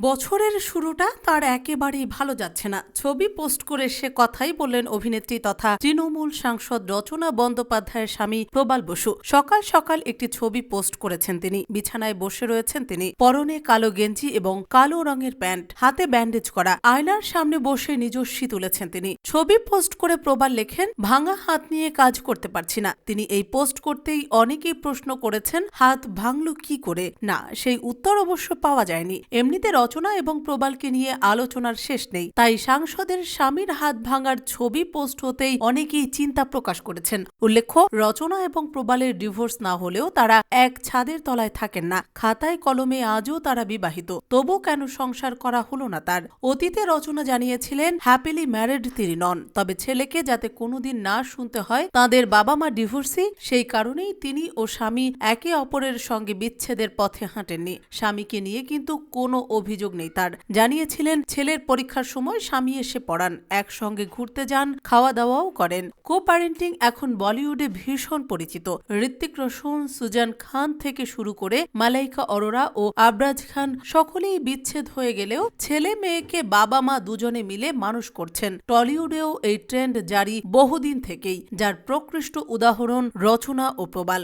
বছরের শুরুটা তার একেবারেই ভালো যাচ্ছে না। ছবি পোস্ট করে সে কথাই বললেন অভিনেত্রী তথা তৃণমূল সাংসদ রচনা বন্দ্যোপাধ্যায়ের স্বামী প্রবাল বসু। সকাল সকাল একটি ছবি পোস্ট করেছেন তিনি। বিছানায় বসে রয়েছেন তিনি। পরনে কালো গেঞ্জি এবং কালো রঙের প্যান্ট, হাতে ব্যান্ডেজ করা। আয়নার সামনে বসে নিজস্বী তুলেছেন তিনি। ছবি পোস্ট করে প্রবাল লেখেন, ভাঙা হাত নিয়ে কাজ করতে পারছি না। তিনি এই পোস্ট করতেই অনেকেই প্রশ্ন করেছেন, হাত ভাঙল কি করে? না, সেই উত্তর অবশ্য পাওয়া যায়নি। এমনিতে রচনা এবং প্রবালকে নিয়ে আলোচনার শেষ নেই। তাই সাংসদের স্বামীর হাত ভাঙার ছবি পোস্ট হতেই অনেকেই চিন্তা প্রকাশ করেছেন। উল্লেখ্য, রচনা এবং প্রবালের ডিভোর্স না হলেও তারা এক ছাদের তলায় থাকেন না। খাতায় কলমে আজও তারা বিবাহিত। তবু কেন সংসার করা হলো না তার? অতীতে রচনা জানিয়েছিলেন, হ্যাপিলি ম্যারিড তিনি নন তবে ছেলেকে যাতে কোনোদিন না শুনতে হয়, তাদের বাবা মা ডিভোর্সি, সেই কারণেই তিনি ও স্বামী একে অপরের সঙ্গে বিচ্ছেদের পথে হাঁটেননি। স্বামীকে নিয়ে কিন্তু কোনো অভিযোগ নেই। তার জানিয়েছিলেন, ছেলের পরীক্ষার সময় স্বামী এসে পড়ান, একসঙ্গে ঘুরতে যান খাওয়া দাওয়াও করেন। কো প্যারেন্টিং এখন বলিউডে ভীষণ পরিচিত। ঋত্বিক রোশন, সুজান খান থেকে শুরু করে মালাইকা অরোরা ও আবরাজ খান সকলেই বিচ্ছেদ হয়ে গেলেও ছেলে মেয়েকে বাবা মা দুজনে মিলে মানুষ করছেন। টলিউডেও এই ট্রেন্ড জারি বহুদিন থেকেই, যার প্রকৃষ্ট উদাহরণ রচনা ও প্রবাল।